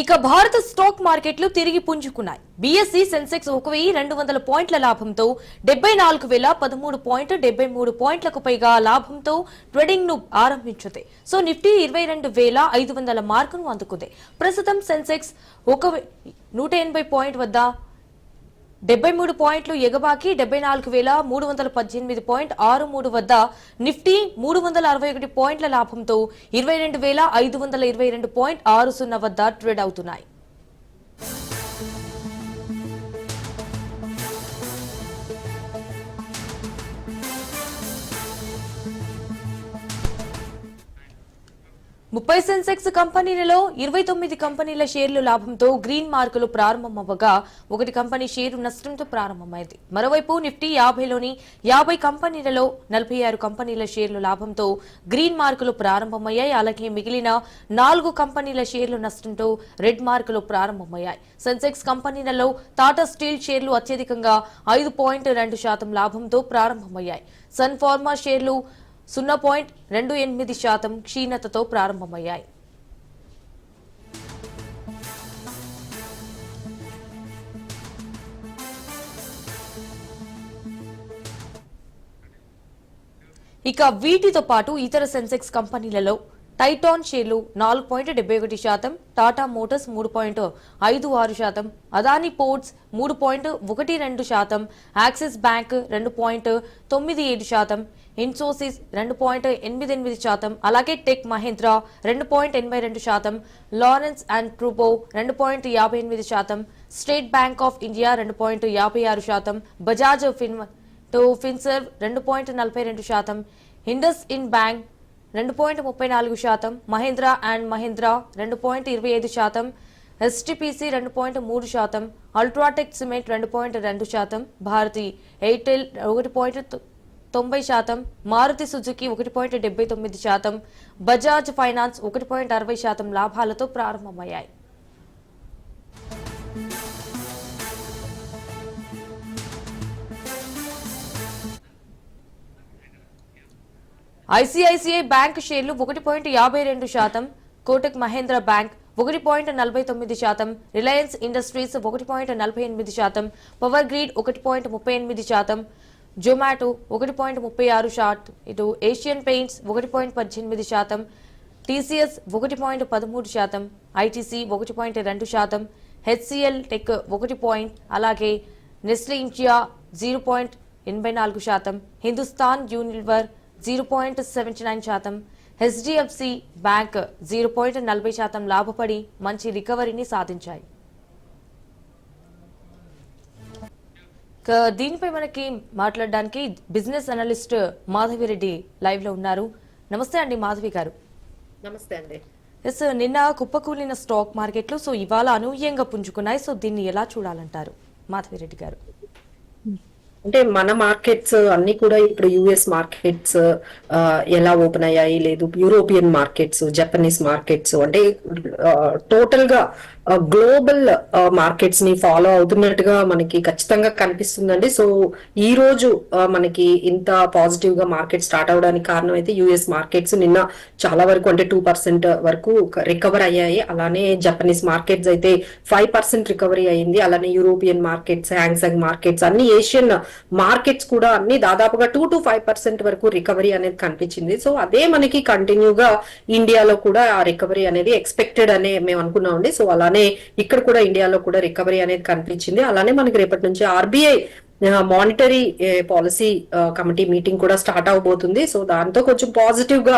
ఇక భారత స్టాక్ మార్కెట్లు తిరిగి పుంజుకున్నాయి. బీఎస్సీ సెన్సెక్స్ ఒక వెయ్యి రెండు వందల పాయింట్ల లాభంతో డెబ్బై నాలుగు వేల పదమూడు పాయింట్ డెబ్బై మూడు పాయింట్లకు పైగా లాభంతో ట్రేడింగ్ను ఆరంభించింది. సో నిఫ్టీ ఇరవై రెండు వేల ఐదు వందల మార్కును అందుకుంది. ప్రస్తుతం సెన్సెక్స్ ఒక నూట ఎనభై పాయింట్ వద్ద డెబ్బై మూడు పాయింట్లు ఎగబాకి డెబ్బై నాలుగు వేల మూడు వందల పద్దెనిమిది పాయింట్ ఆరు మూడు వద్ద నిఫ్టీ మూడు వందల అరవై ఒకటి పాయింట్ల లాభంతో ఇరవై రెండు వేల ఐదు వందల ఇరవై రెండు పాయింట్ ఆరు సున్నా వద్ద ట్రేడ్ అవుతున్నాయి. ముప్పై సెన్సెక్స్ కంపెనీలలో ఇరవై తొమ్మిది కంపెనీల షేర్లు లాభంతో గ్రీన్ మార్కులు ప్రారంభమవ్వగా ఒకటి కంపెనీ షేరు నష్టంతో ప్రారంభమైంది. మరోవైపు నిఫ్టీ యాభైలోని యాభై కంపెనీలలో నలభై ఆరు కంపెనీల షేర్లు లాభంతో గ్రీన్ మార్కులు ప్రారంభమయ్యాయి. అలాగే మిగిలిన నాలుగు కంపెనీల షేర్లు నష్టంతో రెడ్ మార్కులు ప్రారంభమయ్యాయి. సెన్సెక్స్ కంపెనీలలో టాటా స్టీల్ షేర్లు అత్యధికంగా ఐదు పాయింట్ రెండు శాతం లాభంతో ప్రారంభమయ్యాయి. సన్ ఫార్మా షేర్లు సున్నా పాయింట్ రెండు ఎనిమిది శాతం క్షీణతతో ప్రారంభమయ్యాయి. ఇక వీటితో పాటు ఇతర సెన్సెక్స్ కంపెనీలలో టైటాన్ షేర్లు నాలుగు పాయింట్ డెబ్బై ఒకటి శాతం టాటా మోటార్స్ మూడు పాయింట్ ఐదు ఆరు శాతం అదానీ పోర్ట్స్ మూడు పాయింట్ ఒకటి రెండు శాతం యాక్సిస్ బ్యాంక్ రెండు పాయింట్ తొమ్మిది ఏడు శాతం ఇన్సోసిస్ రెండు పాయింట్ ఎనిమిది ఎనిమిది శాతం అలాగే టెక్ మహీంద్రా రెండు పాయింట్ ఎనభై రెండు శాతం లారెన్స్ అండ్ ట్రూపో రెండు పాయింట్ యాభై ఎనిమిది శాతం స్టేట్ బ్యాంక్ ఆఫ్ ఇండియా రెండు పాయింట్ యాభై ఆరు శాతం బజాజ్ ఫిన్ టు ఫిన్సర్వ్ రెండు పాయింట్ నలభై రెండు శాతం ఇండస్ ఇన్ బ్యాంక్ రెండు పాయింట్ ముప్పై నాలుగు శాతం మహీంద్రా అండ్ మహీంద్రా రెండు పాయింట్ ఇరవై ఐదు శాతం ఎస్టిపిసి రెండు పాయింట్ మూడు శాతం అల్ట్రాటెక్ సిమెంట్ రెండు పాయింట్ రెండు శాతం భారతి ఎయిర్టెల్ ఒకటి పాయింట్ తొంభై శాతం మారుతి సుజుకి ఒకటి పాయింట్ డెబ్బై తొమ్మిది శాతం బజాజ్ ఫైనాన్స్ ఒకటి పాయింట్ అరవై శాతం లాభాలతో ప్రారంభమయ్యాయి. ఐసిఐసిఐ బ్యాంక్ షేర్లు ఒకటి పాయింట్ యాభై రెండు శాతం కోటక్ మహేంద్ర బ్యాంక్ ఒకటి పాయింట్ నలభై తొమ్మిది శాతం రిలయన్స్ ఇండస్ట్రీస్ ఒకటి పాయింట్ నలభై ఎనిమిది శాతం పవర్ గ్రిడ్ ఒకటి పాయింట్ ముప్పై ఎనిమిది శాతం జొమాటో ఒకటి పాయింట్ ముప్పై ఆరు శాతం ఇటు ఏషియన్ పెయింట్స్ ఒకటి పాయింట్ పద్దెనిమిది శాతం టీసీఎస్ ఒకటి పాయింట్ పదమూడు శాతం ఐటీసీ ఒకటి పాయింట్ రెండు శాతం హెచ్సిఎల్ టెక్ ఒకటి పాయింట్ అలాగే నెస్లే ఇండియా జీరో పాయింట్ ఎనభై నాలుగు శాతం Hindustan Unilever zero point seventy nine శాతం. హెచ్డిఎఫ్సి బ్యాంక్ జీరో పాయింట్ నలభై శాతం లాభపడి మంచి రికవరీని సాధించాయి. దీనిపై మనకి మాట్లాడడానికి బిజినెస్ అనలిస్ట్ మాధవిరెడ్డి లైవ్లో ఉన్నారు. నమస్తే అండి మాధవి గారు. నమస్తే అండి. ఎస్ నిన్న కుప్పకూలిన స్టాక్ మార్కెట్లు సో ఇవాళ అనూహ్యంగా పుంజుకున్నాయి. సో దీన్ని ఎలా చూడాలంటారు మాధవిరెడ్డి గారు? అంటే మన మార్కెట్స్ అన్ని కూడా ఇప్పుడు యుఎస్ మార్కెట్స్ ఎలా ఓపెన్ అయ్యాయి లేదు. యూరోపియన్ మార్కెట్స్ జపనీస్ మార్కెట్స్ అంటే టోటల్గా గ్లోబల్ మార్కెట్స్ని ఫాలో అవుతున్నట్టుగా మనకి ఖచ్చితంగా కనిపిస్తుందండి. సో ఈ రోజు మనకి ఇంత పాజిటివ్గా మార్కెట్ స్టార్ట్ అవడానికి కారణం అయితే యుఎస్ మార్కెట్స్ నిన్న చాలా వరకు అంటే టూ పర్సెంట్ వరకు రికవర్ అయ్యాయి. అలానే జపనీస్ మార్కెట్స్ అయితే ఫైవ్ పర్సెంట్ రికవరీ అయింది. అలానే European markets Hang Seng markets అన్ని ఏషియన్ మార్కెట్స్ కూడా అన్ని దాదాపుగా two to five percent recovery recovery అనేది కనిపించింది. సో అదే మనకి కంటిన్యూగా ఇండియాలో కూడా ఆ రికవరీ అనేది ఎక్స్పెక్టెడ్ అనే మేము అనుకున్నామండి. సో అలానే ఇక్కడ కూడా ఇండియాలో కూడా రికవరీ అనేది కనిపించింది. అలానే మనకి రేపటి నుంచి RBI monetary policy committee meeting కూడా స్టార్ట్ అవబోతుంది. సో దాంతో కొంచెం పాజిటివ్గా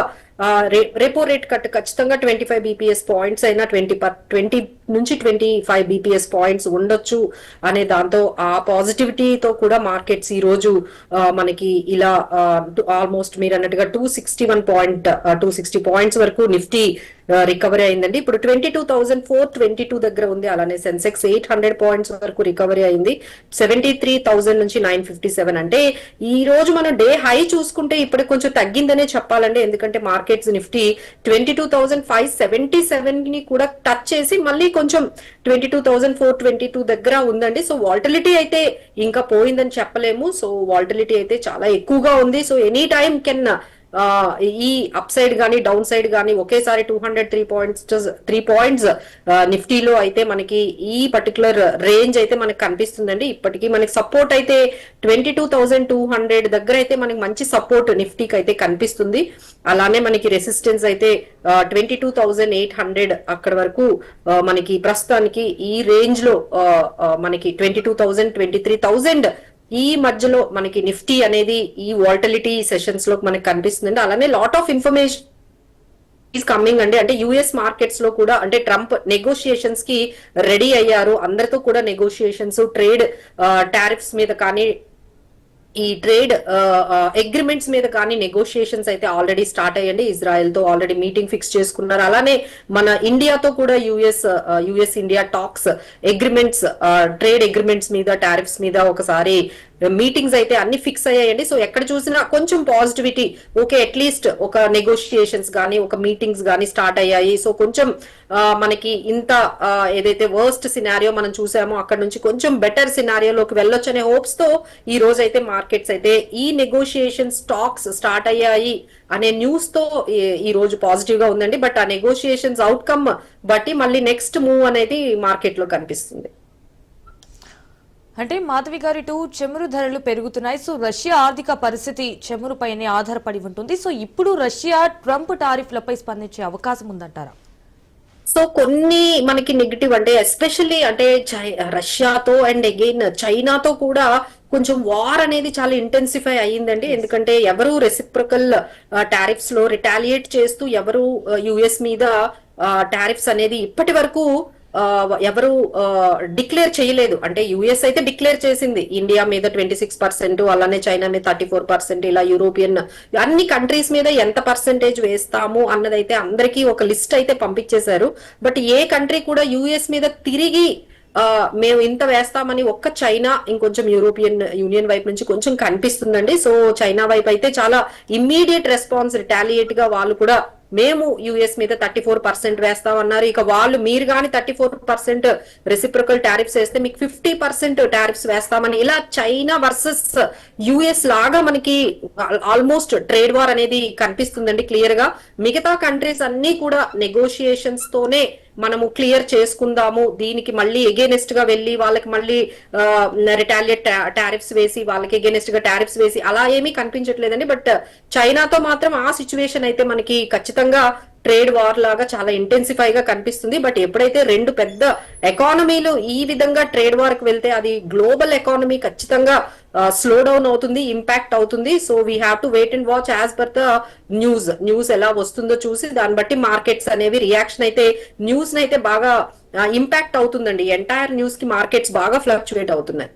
రెపో రేట్ కట్ ఖచ్చితంగా ట్వంటీ ఫైవ్ బీపీఎస్ పాయింట్స్ అయినా ట్వంటీ ట్వంటీ నుంచి ట్వంటీ ఫైవ్ బీపీఎస్ పాయింట్స్ ఉండొచ్చు అనే దాంతో ఆ పాజిటివిటీతో కూడా మార్కెట్స్ ఈ రోజు మనకి ఇలా ఆల్మోస్ట్ మీరు అన్నట్టుగా two sixty one point two sixty points వరకు నిఫ్టీ రికవరీ అయిందండి. ఇప్పుడు twenty two thousand four twenty two దగ్గర ఉంది. అలానే సెన్సెక్స్ ఎయిట్ హండ్రెడ్ పాయింట్స్ వరకు రికవరీ అయింది. సెవెంటీ త్రీ థౌసండ్ నుంచి నైన్ ఫిఫ్టీ సెవెన్ అంటే ఈ రోజు మనం డే హై చూసుకుంటే ఇప్పటికి కొంచెం తగ్గిందనే చెప్పాలండి. ఎందుకంటే markets Nifty twenty two thousand five seventy సెవెన్ని కూడా టచ్ చేసి మళ్ళీ కొంచెం twenty two thousand four twenty two దగ్గర ఉందండి. సో వాల్టిలిటీ అయితే ఇంకా పోయిందని చెప్పలేము. సో వాల్టిలిటీ అయితే చాలా ఎక్కువగా ఉంది. సో ఎనీ టైం కెన్ ఈ అప్ సైడ్ కానీ డౌన్ సైడ్ కానీ ఒకేసారి two hundred three points three points నిఫ్టీలో అయితే మనకి ఈ పర్టికులర్ రేంజ్ అయితే మనకి కనిపిస్తుందండి. ఇప్పటికీ మనకి సపోర్ట్ అయితే twenty two thousand two hundred దగ్గర అయితే మనకి మంచి సపోర్ట్ నిఫ్టీకి అయితే కనిపిస్తుంది. అలానే మనకి రెసిస్టెన్స్ అయితే twenty two thousand eight hundred అక్కడ వరకు మనకి ప్రస్తుతానికి ఈ రేంజ్లో మనకి twenty two thousand twenty three thousand ఈ మధ్యలో మనకి నిఫ్టీ అనేది ఈ వాల్టిలిటీ సెషన్స్లో మనకి కనిపిస్తుందండి. అలానే lot of information is coming అండి. అంటే యుఎస్ మార్కెట్స్లో కూడా అంటే ట్రంప్ నెగోషియేషన్స్కి రెడీ అయ్యారు. అందరితో కూడా నెగోషియేషన్స్ ట్రేడ్ టారిఫ్స్ మీద కానీ ఈ ట్రేడ్ అగ్రిమెంట్స్ మీద కానీ నెగోషియేషన్స్ అయితే ఆల్రెడీ స్టార్ట్ అయ్యండి. ఇజ్రాయెల్తో ఆల్రెడీ మీటింగ్ ఫిక్స్ చేసుకున్నారు. అలానే మన ఇండియాతో కూడా US US India talks agreements trade agreements మీద టారిఫ్స్ మీద ఒకసారి మీటింగ్స్ అయితే అన్ని ఫిక్స్ అయ్యాయండి. సో ఎక్కడ చూసినా కొంచెం పాజిటివిటీ ఓకే అట్లీస్ట్ ఒక నెగోషియేషన్స్ కానీ ఒక మీటింగ్స్ కానీ స్టార్ట్ అయ్యాయి. సో కొంచెం మనకి ఇంత ఏదైతే వర్స్ట్ సినారియో మనం చూసామో అక్కడ నుంచి కొంచెం బెటర్ సినారియోలోకి వెళ్ళొచ్చు అనే హోప్స్తో ఈ రోజు అయితే మార్కెట్స్ అయితే ఈ నెగోషియేషన్ స్టాక్స్ స్టార్ట్ అయ్యాయి అనే న్యూస్తో ఈ- ఈ రోజు పాజిటివ్గా ఉందండి. బట్ ఆ నెగోషియేషన్స్ అవుట్కమ్ బట్టి మళ్ళీ నెక్స్ట్ మూవ్ అనేది మార్కెట్లో కనిపిస్తుంది. అంటే మాధవి గారు ఇటు చమురు ధరలు పెరుగుతున్నాయి. సో రష్యా ఆర్థిక పరిస్థితి చమురుపైనే ఆధారపడి ఉంటుంది. సో ఇప్పుడు రష్యా ట్రంప్ టారిఫ్లపై స్పందించే అవకాశం ఉందంటారా? సో కొన్ని మనకి నెగిటివ్ అంటే ఎస్పెషల్లీ అంటే రష్యాతో అండ్ అగైన్ చైనాతో కూడా కొంచెం వార్ అనేది చాలా ఇంటెన్సిఫై అయ్యిందండి. ఎందుకంటే ఎవరు రెసిప్రకల్ టారిఫ్స్లో రిటాలియేట్ చేస్తూ ఎవరు యుఎస్ మీద టారిఫ్స్ అనేది ఇప్పటి వరకు ఎవరు డిక్లేర్ చేయలేదు. అంటే యుఎస్ అయితే డిక్లేర్ చేసింది. ఇండియా మీద ట్వంటీ సిక్స్ పర్సెంట్ అలానే చైనా మీద థర్టీ ఫోర్ పర్సెంట్ ఇలా యూరోపియన్ అన్ని కంట్రీస్ మీద ఎంత పర్సెంటేజ్ వేస్తాము అన్నదైతే అందరికీ ఒక లిస్ట్ అయితే పంపించేశారు. బట్ ఏ కంట్రీ కూడా యుఎస్ మీద తిరిగి మేము ఇంత వేస్తామని ఒక్క చైనా ఇంకొంచెం యూరోపియన్ యూనియన్ వైపు నుంచి కొంచెం కనిపిస్తుందండి. సో చైనా వైపు అయితే చాలా ఇమ్మీడియట్ రెస్పాన్స్ రిటాలియేట్గా వాళ్ళు కూడా మేము యుఎస్ మీద థర్టీ ఫోర్ పర్సెంట్ వేస్తామన్నారు. ఇక వాళ్ళు మీరు కానీ thirty four percent reciprocal tariffs వేస్తే మీకు ఫిఫ్టీ పర్సెంట్ టారిఫ్స్ వేస్తామని. ఇలా చైనా వర్సెస్ యుఎస్ లాగా మనకి ఆల్మోస్ట్ ట్రేడ్ వార్ అనేది కనిపిస్తుందండి క్లియర్గా. మిగతా కంట్రీస్ అన్ని కూడా నెగోషియేషన్స్ తోనే మనము క్లియర్ చేసుకుందాము. దీనికి మళ్ళీ ఎగేనెస్ట్గా వెళ్ళి వాళ్ళకి మళ్ళీ రిటాలియేట్ టారిఫ్స్ వేసి వాళ్ళకి ఎగేనెస్ట్గా టారిఫ్స్ వేసి అలా ఏమీ కనిపించట్లేదండి. బట్ చైనాతో మాత్రం ఆ సిచ్యువేషన్ అయితే మనకి ఖచ్చితంగా ట్రేడ్ వార్ లాగా చాలా ఇంటెన్సిఫై గా కనిపిస్తుంది. బట్ ఎప్పుడైతే రెండు పెద్ద ఎకానమీలు ఈ విధంగా ట్రేడ్ వార్కి వెళ్తే అది గ్లోబల్ ఎకానమీ ఖచ్చితంగా స్లో డౌన్ అవుతుంది ఇంపాక్ట్ అవుతుంది. So we have to wait and watch as per the news news ఎలా వస్తుందో చూసి దాన్ని బట్టి మార్కెట్స్ అనేవి రియాక్షన్ అయితే న్యూస్ అయితే బాగా ఇంపాక్ట్ అవుతుందండి. ఎంటైర్ న్యూస్కి మార్కెట్స్ బాగా ఫ్లక్చువేట్ అవుతున్నాయి.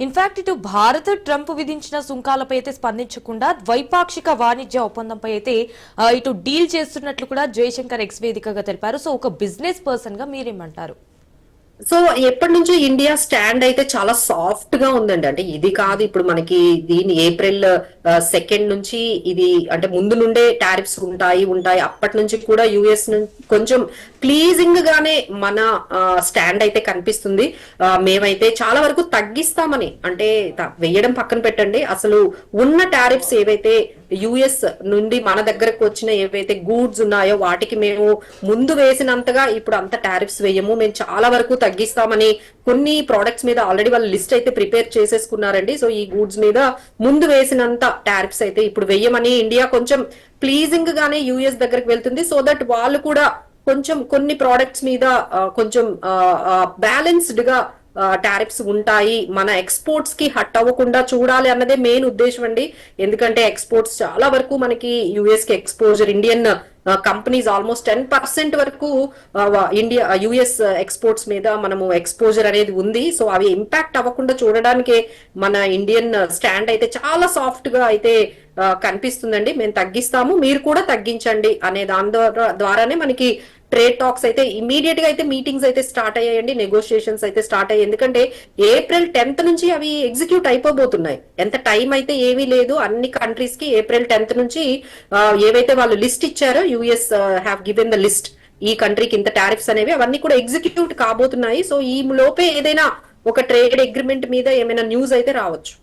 ఇన్ఫాక్ట్ ఇటు భారత్ ట్రంప్ విధించిన సుంకాలపై అయితే స్పందించకుండా ద్వైపాక్షిక వాణిజ్య ఒప్పందంపై అయితే ఇటు డీల్ చేస్తున్నట్లు కూడా జయశంకర్ ఎక్స్ వేదికగా తెలిపారు. సో ఒక బిజినెస్ పర్సన్గా మీరేమంటారు? సో ఎప్పటి నుంచో ఇండియా స్టాండ్ అయితే చాలా సాఫ్ట్గా ఉందండి. అంటే ఇది కాదు ఇప్పుడు మనకి దీని ఏప్రిల్ సెకండ్ నుంచి ఇది అంటే ముందు నుండే టారిఫ్స్ ఉంటాయి ఉంటాయి. అప్పటి నుంచి కూడా యుఎస్ కొంచెం ప్లీజింగ్ గానే మన స్టాండ్ అయితే కనిపిస్తుంది. మేమైతే చాలా వరకు తగ్గిస్తామని అంటే వేయడం వెయ్యడం పక్కన పెట్టండి. అసలు ఉన్న టారిఫ్స్ ఏవైతే యుఎస్ నుండి మన దగ్గరకు వచ్చిన ఏవైతే గూడ్స్ ఉన్నాయో వాటికి మేము ముందు వేసినంతగా ఇప్పుడు అంత టారిఫ్స్ వేయము. మేము చాలా వరకు తగ్గిస్తామని కొన్ని ప్రోడక్ట్స్ మీద ఆల్రెడీ వాళ్ళు లిస్ట్ అయితే ప్రిపేర్ చేసేసుకున్నారండి. సో ఈ గూడ్స్ మీద ముందు వేసినంత టారిఫ్స్ అయితే ఇప్పుడు వేయమని ఇండియా కొంచెం ప్లీజింగ్ గానే యుఎస్ దగ్గరకు వెళ్తుంది. సో దట్ వాళ్ళు కూడా కొంచెం కొన్ని ప్రోడక్ట్స్ మీద కొంచెం బ్యాలెన్స్డ్గా టారిఫ్స్ ఉంటాయి. మన ఎక్స్పోర్ట్స్కి హట్ అవ్వకుండా చూడాలి అన్నదే మెయిన్ ఉద్దేశం అండి. ఎందుకంటే ఎక్స్పోర్ట్స్ చాలా వరకు మనకి యుఎస్కి exposure Indian companies almost ten percent వరకు ఇండియా యుఎస్ ఎక్స్పోర్ట్స్ మీద మనము ఎక్స్పోజర్ అనేది ఉంది. సో అవి ఇంపాక్ట్ అవ్వకుండా చూడడానికే మన ఇండియన్ స్టాండ్ అయితే చాలా సాఫ్ట్గా అయితే కనిపిస్తుందండి. మేము తగ్గిస్తాము. మీరు కూడా తగ్గించండి అనే దాని ద్వారా ద్వారానే మనకి ట్రేడ్ టాక్స్ అయితే ఇమీడియట్గా అయితే మీటింగ్స్ అయితే స్టార్ట్ అయ్యాయండి నెగోషియేషన్స్ అయితే స్టార్ట్ అయ్యాయి. ఎందుకంటే ఏప్రిల్ టెన్త్ నుంచి అవి ఎగ్జిక్యూట్ అయిపోబోతున్నాయి. ఎంత టైం అయితే ఏమీ లేదు అన్ని కంట్రీస్కి ఏప్రిల్ టెన్త్ నుంచి ఏవైతే వాళ్ళు లిస్ట్ ఇచ్చారో US have given the list ఈ కంట్రీకి ఇంత టారిఫ్స్ అనేవి అవన్నీ కూడా ఎగ్జిక్యూట్ కాబోతున్నాయి. సో ఈ లోపే ఏదైనా ఒక ట్రేడ్ అగ్రిమెంట్ మీద ఏమైనా న్యూస్ అయితే రావచ్చు.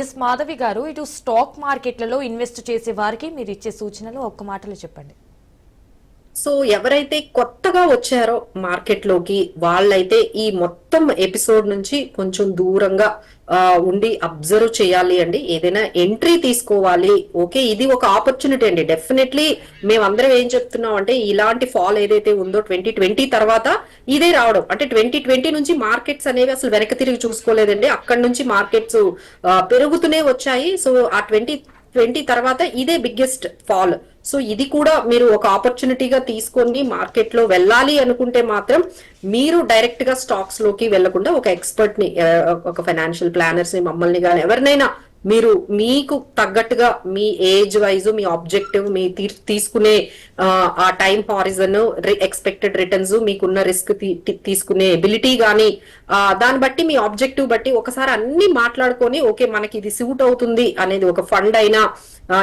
ఎస్ మాధవి గారు ఇటు స్టాక్ మార్కెట్లలో ఇన్వెస్ట్ చేసే వారికి మీరు ఇచ్చే సూచనలు ఒక్క మాటలు చెప్పండి. సో ఎవరైతే కొత్తగా వచ్చారో మార్కెట్లోకి వాళ్ళైతే ఈ మొత్తం ఎపిసోడ్ నుంచి కొంచెం దూరంగా ఉండి అబ్జర్వ్ చేయాలి అండి. ఏదైనా ఎంట్రీ తీసుకోవాలి. ఓకే ఇది ఒక ఆపర్చునిటీ అండి. డెఫినెట్లీ మేమందరం ఏం చెప్తున్నాం అంటే ఇలాంటి ఫాల్ ఏదైతే ఉందో ట్వంటీ ట్వంటీ తర్వాత ఇదే రావడం. అంటే ట్వంటీ ట్వంటీ నుంచి మార్కెట్స్ అనేవి అసలు వెనక తిరిగి చూసుకోలేదండి. అక్కడ నుంచి మార్కెట్స్ పెరుగుతూనే వచ్చాయి. సో ఆ ట్వంటీ ట్వంటీ తర్వాత ఇదే బిగ్గెస్ట్ ఫాల్. సో ఇది కూడా మీరు ఒక ఆపర్చునిటీగా తీసుకొని మార్కెట్లో వెళ్ళాలి అనుకుంటే మాత్రం మీరు డైరెక్ట్గా స్టాక్స్లోకి వెళ్ళకుండా ఒక ఎక్స్పర్ట్ని ఒక ఫైనాన్షియల్ ప్లానర్స్ని మమ్మల్ని కానీ ఎవరినైనా మీరు మీకు తగ్గట్టుగా మీ ఏజ్ వైజ్ మీ ఆబ్జెక్టివ్ మీ తీసుకునే ఆ, టైం హారిజన్ ఎక్స్పెక్టెడ్ రిటర్న్స్ మీకున్న రిస్క్ తీసుకునే ఎబిలిటీ కానీ దాన్ని బట్టి మీ ఆబ్జెక్టివ్ బట్టి ఒకసారి అన్ని మాట్లాడుకొని ఓకే మనకి ఇది సూట్ అవుతుంది అనేది ఒక ఫండ్ అయినా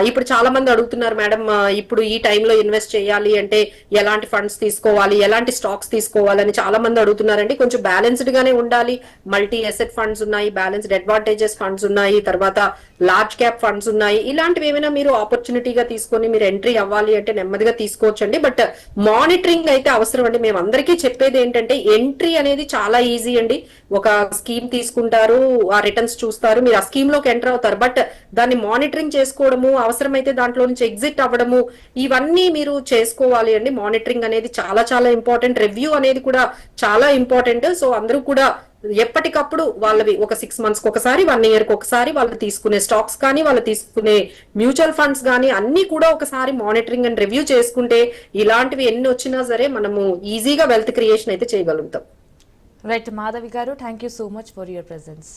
ఇప్పుడు చాలా మంది అడుగుతున్నారు మేడం ఇప్పుడు ఈ టైంలో ఇన్వెస్ట్ చేయాలి అంటే ఎలాంటి ఫండ్స్ తీసుకోవాలి ఎలాంటి స్టాక్స్ తీసుకోవాలని చాలా మంది అడుగుతున్నారండి. కొంచెం బ్యాలెన్స్డ్ గానే ఉండాలి. మల్టీ అసెట్ ఫండ్స్ ఉన్నాయి బ్యాలెన్స్డ్ అడ్వాంటేజెస్ ఫండ్స్ ఉన్నాయి తర్వాత లార్జ్ క్యాప్ ఫండ్స్ ఉన్నాయి. ఇలాంటివి ఏమైనా మీరు ఆపర్చునిటీగా తీసుకొని మీరు ఎంట్రీ అవ్వాలి అంటే నెమ్మదిగా తీసుకోవచ్చండి. బట్ మానిటరింగ్ అయితే అవసరం అండి. మేము అందరికీ చెప్పేది ఏంటంటే ఎంట్రీ అనేది చాలా ఈజీ అండి. ఒక స్కీమ్ తీసుకుంటారు ఆ రిటర్న్స్ చూస్తారు. మీరు ఆ స్కీమ్లోకి ఎంటర్ అవుతారు. బట్ దాన్ని మానిటరింగ్ చేసుకోవడము అవసరమైతే దాంట్లో నుంచి ఎగ్జిట్ అవ్వడము ఇవన్నీ మీరు చేసుకోవాలి అండి. మానిటరింగ్ అనేది చాలా చాలా ఇంపార్టెంట్ రివ్యూ అనేది కూడా చాలా ఇంపార్టెంట్ సో అందరూ కూడా ఎప్పటికప్పుడు వాళ్ళవి ఒక సిక్స్ మంత్స్ ఒకసారి వన్ ఇయర్కి ఒకసారి వాళ్ళు తీసుకునే స్టాక్స్ కానీ వాళ్ళు తీసుకునే మ్యూచువల్ ఫండ్స్ కానీ అన్ని కూడా ఒకసారి మానిటరింగ్ అండ్ రివ్యూ చేసుకుంటే ఇలాంటివి ఎన్ని వచ్చినా సరే మనము ఈజీగా వెల్త్ క్రియేషన్ అయితే చేయగలుగుతాం. రైట్ మాధవి గారు thank you so much for your presence